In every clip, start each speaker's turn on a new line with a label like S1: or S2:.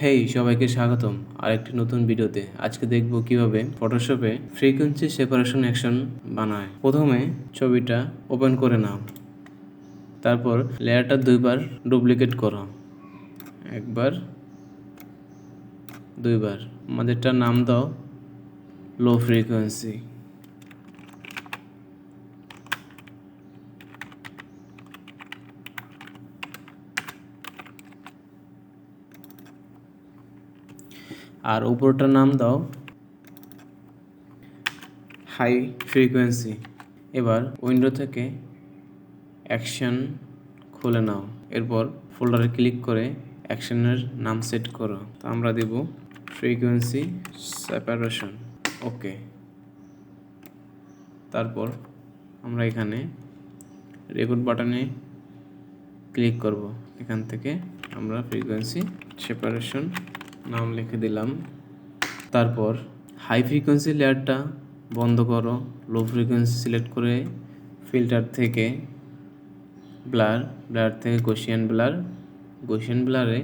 S1: হেই সবাইকে স্বাগতম। আরেকটি নতুন ভিডিওতে আজকে দেখব কীভাবে ফটোশপে ফ্রিকোয়েন্সি সেপারেশন অ্যাকশন বানায়। প্রথমে ছবিটা ওপেন করে নাও। তারপর লেয়ারটা দুইবার ডুপ্লিকেট করো। একবার, দুইবার। আমাদেরটার নাম দাও লো ফ্রিকোয়েন্সি আর উপরটার নাম দাও। হাই ফ্রিকোয়েন্সি এবার উইন্ডো থেকে অ্যাকশন খুলে নাও। এরপর ফোল্ডারে ক্লিক করে অ্যাকশনের নাম সেট করো। তো আমরা দেব ফ্রিকোয়েন্সি সেপারেশন ওকে তারপর আমরা এখানে রেকর্ড বাটনে ক্লিক করব। এখান থেকে আমরা ফ্রিকোয়েন্সি সেপারেশন নাম লিখে দিলাম। তারপর হাই ফ্রিকোয়েন্সি লেয়ারটা বন্ধ করো। লো ফ্রিকোয়েন্সি সিলেক্ট করে ফিল্টার থেকে ব্লার ব্লার থেকে গোশিয়ান ব্লার গোশিয়ান ব্লারে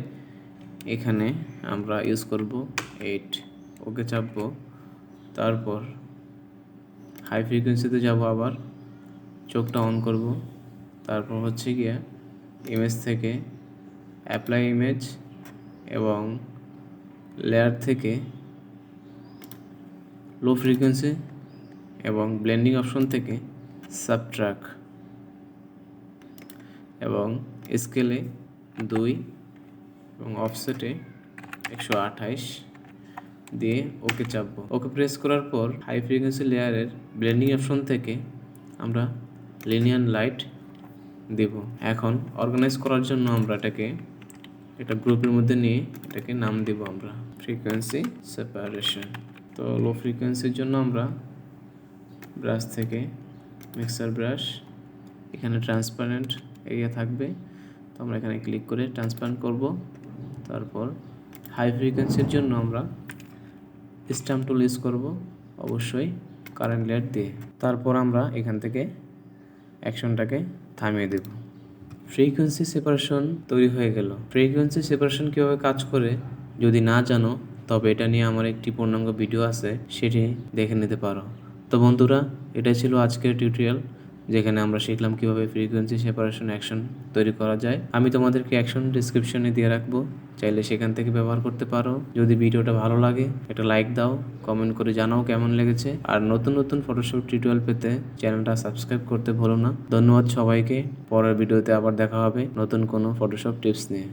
S1: এখানে আমরা ইউজ করব এইট ওকে চাপবো। তারপর হাই ফ্রিকোয়েন্সিতে যাব আবার। চোখটা অন করব। তারপর হচ্ছে গিয়ে ইমেজ থেকে অ্যাপ্লাই ইমেজ এবং লেয়ার থেকে লো ফ্রিকোয়েন্সি এবং ব্লেন্ডিং অপশন থেকে সাবট্রাক এবং স্কেলে দুই এবং অফসেটে একশো আঠাইশ দিয়ে ওকে চাপবো। ওকে প্রেস করার পর হাই ফ্রিকোয়েন্সি লেয়ারের ব্লেন্ডিং অপশন থেকে আমরা লিনিয়ান লাইট দেব। এখন অর্গানাইজ করার জন্য আমরা এটাকে একটা গ্রুপের মধ্যে নিয়ে এটাকে নাম দেব আমরা। ফ্রিকোয়েন্সি সেপারেশন তো লো ফ্রিকোয়েন্সির জন্য আমরা ব্রাশ থেকে মিক্সার ব্রাশ এখানে ট্রান্সপারেন্ট এরিয়া থাকবে। তো আমরা এখানে ক্লিক করে ট্রান্সপারেন্ট করব। তারপর হাই ফ্রিকোয়েন্সির জন্য আমরা স্ট্যাম্প টুল ইউজ করব, অবশ্যই কারেন্ট লেয়ার দিয়ে। তারপর আমরা এখান থেকে অ্যাকশনটাকে থামিয়ে দেব। ফ্রিকোয়েন্সি সেপারেশন তৈরি হয়ে গেল। ফ্রিকোয়েন্সি সেপারেশন কীভাবে কাজ করে? যদি না জানো, তবে এটা নিয়ে আমার একটি পূর্ণাঙ্গ ভিডিও আছে, সেটি দেখে নিতে পারো। তো বন্ধুরা এটা ছিল আজকের টিউটোরিয়াল যেখানে আমরা শিখলাম কীভাবে ফ্রিকোয়েন্সি সেপারেশন অ্যাকশন তৈরি করা যায়। আমি তোমাদেরকে অ্যাকশন ডিসক্রিপশনে দিয়ে রাখব। চাইলে সেখান থেকে ব্যবহার করতে পারো। যদি ভিডিওটা ভালো লাগে, একটা লাইক দাও কমেন্ট করে জানাও কেমন লেগেছে। আর নতুন নতুন ফটোশপ টিউটোরিয়াল পেতে চ্যানেলটা সাবস্ক্রাইব করতে ভুলো না। ধন্যবাদ সবাইকে। পরের ভিডিওতে আবার দেখা হবে নতুন কোনো ফটোশপ টিপস নিয়ে।